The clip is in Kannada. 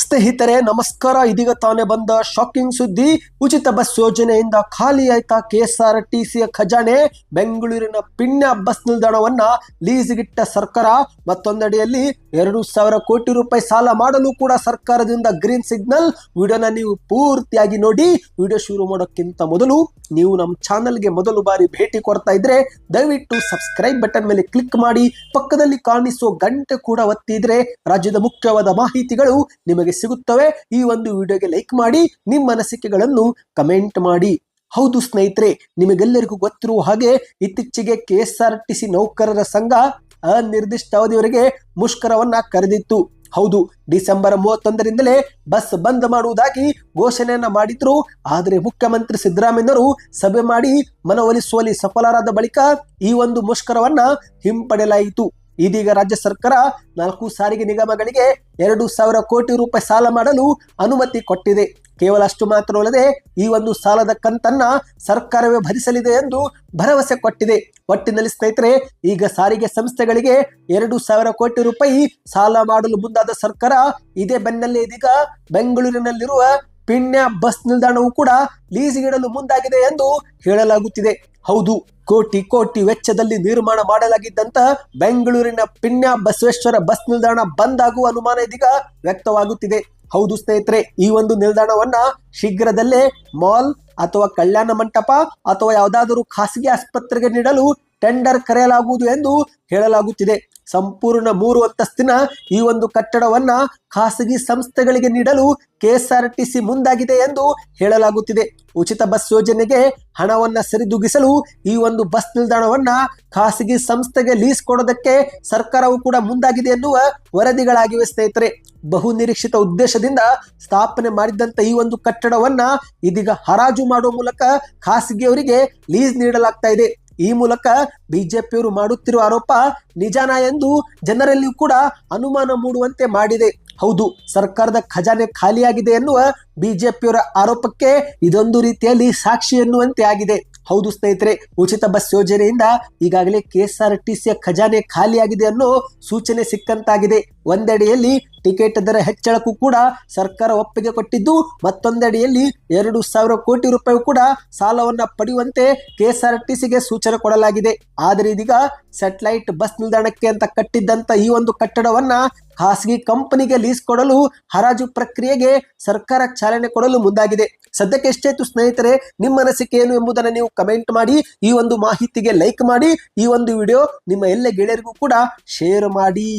ಸ್ನೇಹಿತರೆ, ನಮಸ್ಕಾರ. ಇದೀಗ ತಾನೇ ಬಂದ ಶಾಕಿಂಗ್ ಸುದ್ದಿ. ಉಚಿತ ಬಸ್ ಯೋಜನೆಯಿಂದ ಖಾಲಿ ಆಯ್ತಾ ಕೆಎಸ್ಆರ್ಟಿಸಿಯ ಖಜಾನೆ. ಬೆಂಗಳೂರಿನ ಪಿಣ್ಯ ಬಸ್ ನಿಲ್ದಾಣವನ್ನ ಲೀಸ್ಗಿಟ್ಟ ಸರ್ಕಾರ. ಮತ್ತೊಂದಡಿಯಲ್ಲಿ ಎರಡು ಸಾವಿರ ಕೋಟಿ ರೂಪಾಯಿ ಸಾಲ ಮಾಡಲು ಕೂಡ ಸರ್ಕಾರದಿಂದ ಗ್ರೀನ್ ಸಿಗ್ನಲ್. ವಿಡಿಯೋನ ನೀವು ಪೂರ್ತಿಯಾಗಿ ನೋಡಿ. ವಿಡಿಯೋ ಶುರು ಮಾಡೋಕ್ಕಿಂತ ಮೊದಲು ನೀವು ನಮ್ಮ ಚಾನಲ್ಗೆ ಮೊದಲು ಬಾರಿ ಭೇಟಿ ಕೊಡ್ತಾ ಇದ್ರೆ ದಯವಿಟ್ಟು ಸಬ್ಸ್ಕ್ರೈಬ್ ಬಟನ್ ಮೇಲೆ ಕ್ಲಿಕ್ ಮಾಡಿ. ಪಕ್ಕದಲ್ಲಿ ಕಾಣಿಸುವ ಗಂಟೆ ಕೂಡ ಒತ್ತಿದ್ರೆ ರಾಜ್ಯದ ಮುಖ್ಯವಾದ ಮಾಹಿತಿಗಳು ನಿಮಗೆ ಸಿಗುತ್ತವೆ, ಈ ಒಂದು ವಿಡಿಯೋಗೆ ಲೈಕ್ ಮಾಡಿ, ನಿಮ್ಮ ಅನಿಸಿಕೆಗಳನ್ನು ಕಮೆಂಟ್ ಮಾಡಿ. ಹೌದು ಸ್ನೇಹಿತರೆ, ನಿಮಗೆಲ್ಲರಿಗೂ ಗೊತ್ತಿರುವ ಹಾಗೆ ಇತ್ತೀಚೆಗೆ ಕೆಎಸ್ಆರ್ಟಿಸಿ ನೌಕರರ ಸಂಘ ಅನಿರ್ದಿಷ್ಟ ಅವಧಿಯವರೆಗೆ ಮುಷ್ಕರವನ್ನ ಕರೆದಿತ್ತು. ಹೌದು, ಡಿಸೆಂಬರ್ ಮೂವತ್ತೊಂದರಿಂದಲೇ ಬಸ್ ಬಂದ್ ಮಾಡುವುದಾಗಿ ಘೋಷಣೆಯನ್ನ ಮಾಡಿದ್ರು. ಆದರೆ ಮುಖ್ಯಮಂತ್ರಿ ಸಿದ್ದರಾಮಯ್ಯನವರು ಸಭೆ ಮಾಡಿ ಮನವೊಲಿಸುವಲ್ಲಿ ಸಫಲರಾದ ಬಳಿಕ ಈ ಒಂದು ಮುಷ್ಕರವನ್ನ ಹಿಂಪಡೆಯಲಾಯಿತು. ಇದೀಗ ರಾಜ್ಯ ಸರ್ಕಾರ ನಾಲ್ಕು ಸಾರಿಗೆ ನಿಗಮಗಳಿಗೆ ಎರಡು ಸಾವಿರ ಕೋಟಿ ರೂಪಾಯಿ ಸಾಲ ಮಾಡಲು ಅನುಮತಿ ಕೊಟ್ಟಿದೆ. ಕೇವಲ ಅಷ್ಟು ಮಾತ್ರವಲ್ಲದೆ ಈ ಒಂದು ಸಾಲದ ಕಂತನ್ನ ಸರ್ಕಾರವೇ ಭರಿಸಲಿದೆ ಎಂದು ಭರವಸೆ ಕೊಟ್ಟಿದೆ. ಒಟ್ಟಿನಲ್ಲಿ ಸ್ನೇಹಿತರೆ, ಈಗ ಸಾರಿಗೆ ಸಂಸ್ಥೆಗಳಿಗೆ ಎರಡು ಸಾವಿರ ಕೋಟಿ ರೂಪಾಯಿ ಸಾಲ ಮಾಡಲು ಮುಂದಾದ ಸರ್ಕಾರ ಇದೇ ಬೆನ್ನಲ್ಲೇ ಇದೀಗ ಬೆಂಗಳೂರಿನಲ್ಲಿರುವ ಪಿಣ್ಯ ಬಸ್ ನಿಲ್ದಾಣವು ಕೂಡ ಲೀಸಿಗಿಡಲು ಮುಂದಾಗಿದೆ ಎಂದು ಹೇಳಲಾಗುತ್ತಿದೆ. ಹೌದು, ಕೋಟಿ ಕೋಟಿ ವೆಚ್ಚದಲ್ಲಿ ನಿರ್ಮಾಣ ಮಾಡಲಾಗಿದ್ದಂತ ಬೆಂಗಳೂರಿನ ಪಿಣ್ಯ ಬಸವೇಶ್ವರ ಬಸ್ ನಿಲ್ದಾಣ ಬಂದ್ ಆಗುವ ಅನುಮಾನ ಇದೀಗ ವ್ಯಕ್ತವಾಗುತ್ತಿದೆ. ಹೌದು ಸ್ನೇಹಿತರೆ, ಈ ಒಂದು ನಿಲ್ದಾಣವನ್ನ ಶೀಘ್ರದಲ್ಲೇ ಮಾಲ್ ಅಥವಾ ಕಲ್ಯಾಣ ಮಂಟಪ ಅಥವಾ ಯಾವುದಾದರೂ ಖಾಸಗಿ ಆಸ್ಪತ್ರೆಗೆ ನೀಡಲು ಟೆಂಡರ್ ಕರೆಯಲಾಗುವುದು ಎಂದು ಹೇಳಲಾಗುತ್ತಿದೆ. ಸಂಪೂರ್ಣ ಮೂರು ಅಂತಸ್ತಿನ ಈ ಒಂದು ಕಟ್ಟಡವನ್ನ ಖಾಸಗಿ ಸಂಸ್ಥೆಗಳಿಗೆ ನೀಡಲು ಕೆಎಸ್ಆರ್ಟಿಸಿ ಮುಂದಾಗಿದೆ ಎಂದು ಹೇಳಲಾಗುತ್ತಿದೆ. ಉಚಿತ ಬಸ್ ಯೋಜನೆಗೆ ಹಣವನ್ನ ಸರಿದೂಗಿಸಲು ಈ ಒಂದು ಬಸ್ ನಿಲ್ದಾಣವನ್ನ ಖಾಸಗಿ ಸಂಸ್ಥೆಗೆ ಲೀಸ್ ಕೊಡೋದಕ್ಕೆ ಸರ್ಕಾರವು ಕೂಡ ಮುಂದಾಗಿದೆ ಎನ್ನುವ ವರದಿಗಳಾಗಿವೆ ಸ್ನೇಹಿತರೆ. ಬಹು ನಿರೀಕ್ಷಿತ ಉದ್ದೇಶದಿಂದ ಸ್ಥಾಪನೆ ಮಾಡಿದಂತ ಈ ಒಂದು ಕಟ್ಟಡವನ್ನ ಇದೀಗ ಹರಾಜು ಮಾಡುವ ಮೂಲಕ ಖಾಸಗಿಯವರಿಗೆ ಲೀಸ್ ನೀಡಲಾಗ್ತಾ ಇದೆ. ಈ ಮೂಲಕ ಬಿಜೆಪಿಯವರು ಮಾಡುತ್ತಿರುವ ಆರೋಪ ನಿಜಾನ ಎಂದು ಜನರಲ್ಲಿಯೂ ಕೂಡ ಅನುಮಾನ ಮೂಡುವಂತೆ ಮಾಡಿದೆ. ಹೌದು, ಸರ್ಕಾರದ ಖಜಾನೆ ಖಾಲಿಯಾಗಿದೆ ಎನ್ನುವ ಬಿಜೆಪಿಯವರ ಆರೋಪಕ್ಕೆ ಇದೊಂದು ರೀತಿಯಲ್ಲಿ ಸಾಕ್ಷಿ ಎನ್ನುವಂತೆ ಆಗಿದೆ. ಹೌದು ಸ್ನೇಹಿತರೆ, ಉಚಿತ ಬಸ್ ಯೋಜನೆಯಿಂದ ಈಗಾಗಲೇ ಕೆಎಸ್ಆರ್ಟಿಸಿಯ ಖಜಾನೆ ಖಾಲಿಯಾಗಿದೆ ಅನ್ನೋ ಸೂಚನೆ ಸಿಕ್ಕಂತಾಗಿದೆ. ಒಂದೆಡೆಯಲ್ಲಿ ಟಿಕೆಟ್ ದರ ಹೆಚ್ಚಳಕ್ಕೂ ಕೂಡ ಸರ್ಕಾರ ಒಪ್ಪಿಗೆ ಕೊಟ್ಟಿದ್ದು, ಮತ್ತೊಂದೆಡೆಯಲ್ಲಿ ಎರಡು ಸಾವಿರ ಕೋಟಿ ರೂಪಾಯಿ ಕೂಡ ಸಾಲವನ್ನ ಪಡೆಯುವಂತೆ ಕೆಎಸ್ಆರ್ಟಿಸಿಗೆ ಸೂಚನೆ ಕೊಡಲಾಗಿದೆ. ಆದರೆ ಇದೀಗ ಸ್ಯಾಟಲೈಟ್ ಬಸ್ ನಿಲ್ದಾಣಕ್ಕೆ ಅಂತ ಕಟ್ಟಿದ್ದಂತ ಈ ಒಂದು ಕಟ್ಟಡವನ್ನ ಖಾಸಗಿ ಕಂಪನಿಗೆ ಲೀಸ್ ಕೊಡಲು ಹರಾಜು ಪ್ರಕ್ರಿಯೆಗೆ ಸರ್ಕಾರ ಚಾಲನೆ ಕೊಡಲು ಮುಂದಾಗಿದೆ. ಸದ್ಯಕ್ಕೆ ಎಷ್ಟೇತು ಸ್ನೇಹಿತರೆ, ನಿಮ್ಮ ಅನಿಸಿಕೆ ಏನು ಎಂಬುದನ್ನು ನೀವು ಕಮೆಂಟ್ ಮಾಡಿ, ಈ ಒಂದು ಮಾಹಿತಿಗೆ ಲೈಕ್ ಮಾಡಿ, ಈ ಒಂದು ವಿಡಿಯೋ ನಿಮ್ಮ ಎಲ್ಲ ಗೆಳೆಯರಿಗೂ ಕೂಡ ಶೇರ್ ಮಾಡಿ.